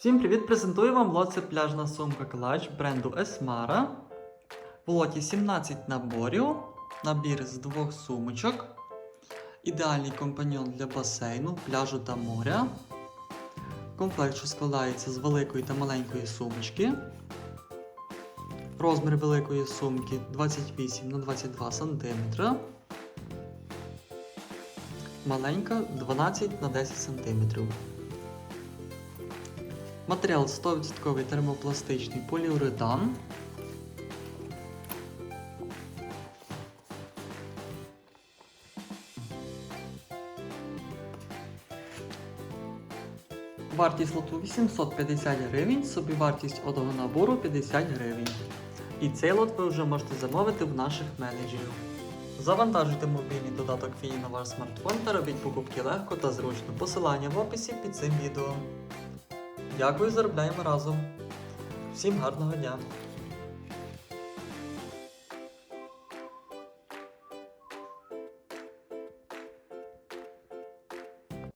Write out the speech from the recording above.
Всім привіт! Презентую вам лот це пляжна сумка клач бренду Esmara. В лоті 17 наборів, набір з двох сумочок, ідеальний компаньон для басейну, пляжу та моря. Комплект, що складається з великої та маленької сумочки. Розмір великої сумки 28 на 22 см. Маленька 12 на 10 см. Матеріал 100% термопластичний поліуретан. Вартість лоту 850 гривень, собівартість одного набору 50 гривень. І цей лот ви вже можете замовити в наших менеджерів. Завантажуйте мобільний додаток Фіні на ваш смартфон та робіть покупки легко та зручно. Посилання в описі під цим відео. Дякую, заробляємо разом. Всім гарного дня!